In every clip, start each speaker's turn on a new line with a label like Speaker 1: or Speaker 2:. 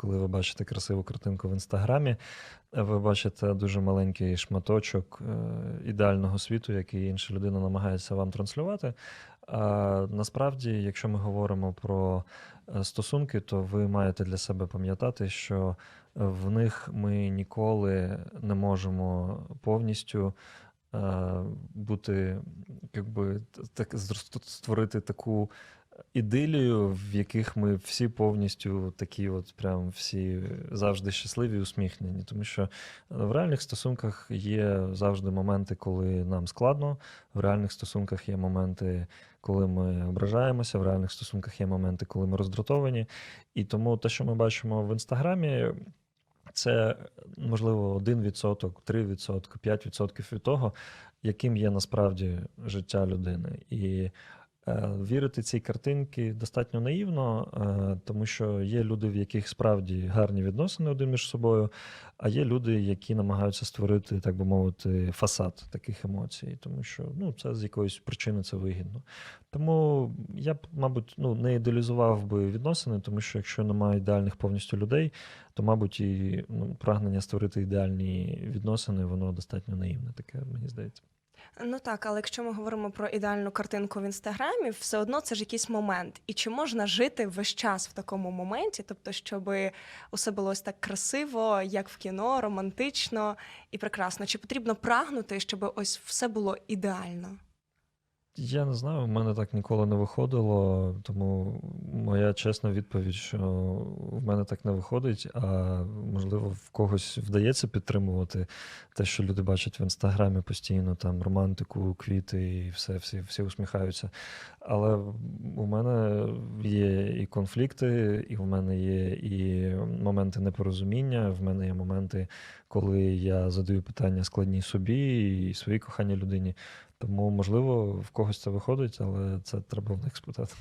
Speaker 1: коли ви бачите красиву картинку в інстаграмі, ви бачите дуже маленький шматочок е, ідеального світу, який інша людина намагається вам транслювати. А насправді, якщо ми говоримо про е, стосунки, то ви маєте для себе пам'ятати, що в них ми ніколи не можемо повністю е, бути, якби так створити таку ідилію, в яких ми всі повністю такі, от прям всі завжди щасливі, усміхнені. Тому що в реальних стосунках є завжди моменти, коли нам складно. В реальних стосунках є моменти, коли ми ображаємося, в реальних стосунках є моменти, коли ми роздратовані. І тому те, що ми бачимо в інстаграмі, це можливо 1%, 3%, 5% від того, яким є насправді життя людини. І е, вірити цій картинці достатньо наївно, е, тому що є люди, в яких справді гарні відносини один між собою, а є люди, які намагаються створити, так би мовити, фасад таких емоцій, тому що ну, це з якоїсь причини це вигідно. Тому я б, мабуть, ну, не ідеалізував би відносини, тому що якщо немає ідеальних повністю людей, то, мабуть, і ну, прагнення створити ідеальні відносини, воно достатньо наївне, таке, мені здається.
Speaker 2: Ну так, але якщо ми говоримо про ідеальну картинку в інстаграмі, все одно це ж якийсь момент. І чи можна жити весь час в такому моменті, тобто, щоб усе було ось так красиво, як в кіно, романтично і прекрасно? Чи потрібно прагнути, щоб ось все було ідеально?
Speaker 1: Я не знаю, в мене так ніколи не виходило, тому моя чесна відповідь, що в мене так не виходить, а можливо, в когось вдається підтримувати те, що люди бачать в інстаграмі постійно, там романтику, квіти і все, всі, всі усміхаються. Але у мене є і конфлікти, і в мене є і моменти непорозуміння, в мене є моменти, коли я задаю питання складні собі і своїй коханій людині. Тому, можливо, в когось це виходить, але це треба в них спитати.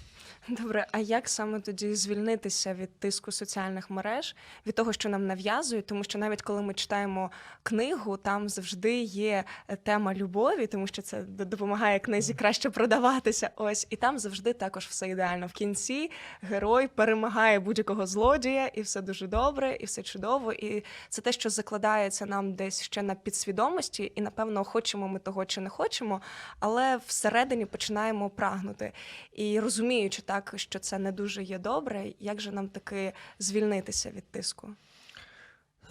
Speaker 2: Добре, а як саме тоді звільнитися від тиску соціальних мереж, від того, що нам нав'язують? Тому що навіть коли ми читаємо книгу, там завжди є е, тема любові, тому що це допомагає книзі краще продаватися. Ось і там завжди також все ідеально. В кінці герой перемагає будь-якого злодія, і все дуже добре, і все чудово. І це те, що закладається нам десь ще на підсвідомості, і напевно, хочемо ми того чи не хочемо, але всередині починаємо прагнути. І розуміючи так, що це не дуже є добре, як же нам таки звільнитися від тиску?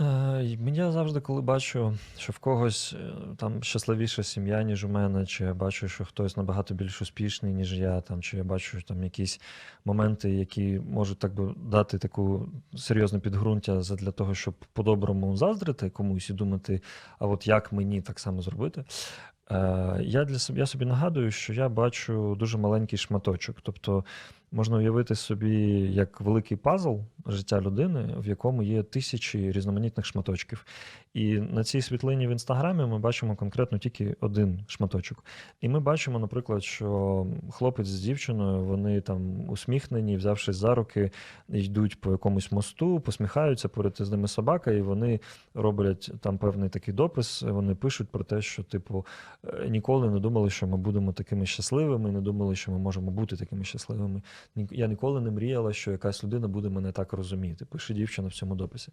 Speaker 1: Е, Я завжди, коли бачу, що в когось е, там щасливіша сім'я, ніж у мене, чи я бачу, що хтось набагато більш успішний, ніж я, там, чи я бачу там якісь моменти, які можуть так би дати таку серйозне підґрунтя для того, щоб по-доброму заздрити комусь і думати, а от як мені так само зробити. Е, Я для себе я собі нагадую, що я бачу дуже маленький шматочок. Тобто можна уявити собі як великий пазл життя людини, в якому є тисячі різноманітних шматочків. І на цій світлині в інстаграмі ми бачимо конкретно тільки один шматочок. І ми бачимо, наприклад, що хлопець з дівчиною вони там усміхнені, взявшись за руки, йдуть по якомусь мосту, посміхаються, поряд з ними собака, і вони роблять там певний такий допис. Вони пишуть про те, що, типу, е, ніколи не думали, що ми будемо такими щасливими, не думали, що ми можемо бути такими щасливими. Я ніколи не мріяла, що якась людина буде мене так розуміти. Пише дівчина в цьому дописі.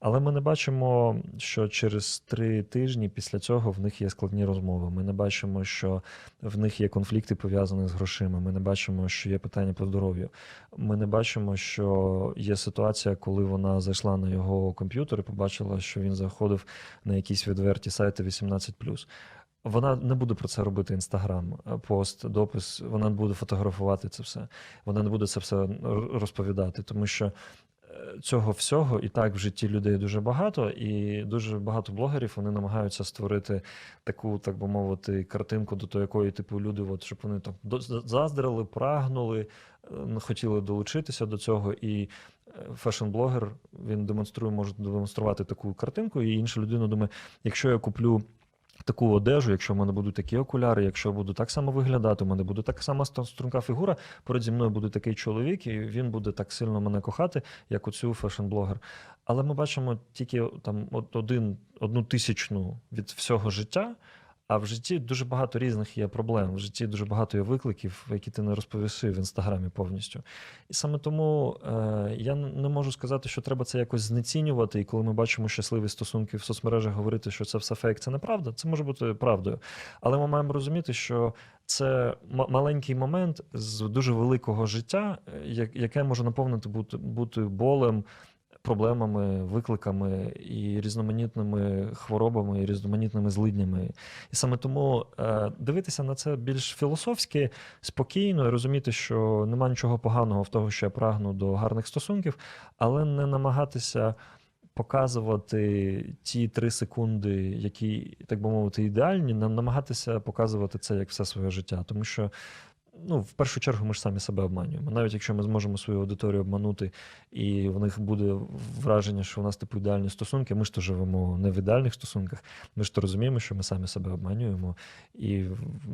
Speaker 1: Але ми не бачимо, що через три тижні після цього в них є складні розмови. Ми не бачимо, що в них є конфлікти пов'язані з грошима. Ми не бачимо, що є питання по здоров'ю. Ми не бачимо, що є ситуація, коли вона зайшла на його комп'ютер і побачила, що він заходив на якісь відверті сайти 18+. Вона не буде про це робити інстаграм, пост, допис. Вона не буде фотографувати це все. Вона не буде це все розповідати, тому що е, цього всього і так в житті людей дуже багато, і дуже багато блогерів вони намагаються створити таку, так би мовити, картинку, до того, якої типу люди, от щоб вони там заздрили, прагнули, е, хотіли долучитися до цього. І фешн-блогер він демонструє, може демонструвати таку картинку, і інша людина думає, якщо я куплю. Таку одежу, якщо в мене будуть такі окуляри, якщо буду так само виглядати, у мене буде так сама ст- струнка фігура, поряд зі мною буде такий чоловік, і він буде так сильно мене кохати, як оцю фешн-блогер. Але ми бачимо тільки там от один, одну тисячну від всього життя, А в житті дуже багато різних є проблем. В житті дуже багато є викликів, які ти не розповіси в інстаграмі повністю. І саме тому е, я не можу сказати, що треба це якось знецінювати. І коли ми бачимо щасливі стосунки в соцмережах, говорити, що це все фейк, це неправда. Це може бути правдою. Але ми маємо розуміти, що це маленький момент з дуже великого життя, е, яке може наповнити бути, бути болем, проблемами, викликами і різноманітними хворобами, і різноманітними злиднями. І саме тому е, дивитися на це більш філософськи, спокійно і розуміти, що нема нічого поганого в того, що я прагну до гарних стосунків, але не намагатися. Показувати ті три секунди, які, так би мовити, ідеальні, нам намагатися показувати це як все своє життя. Тому що, ну, в першу чергу, ми ж самі себе обманюємо. Навіть якщо ми зможемо свою аудиторію обманути, і в них буде враження, що у нас типу ідеальні стосунки, ми ж то живемо не в ідеальних стосунках. Ми ж то розуміємо, що ми самі себе обманюємо і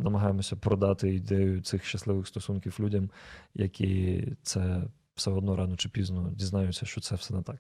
Speaker 1: намагаємося продати ідею цих щасливих стосунків людям, які це все одно рано чи пізно дізнаються, що це все не так.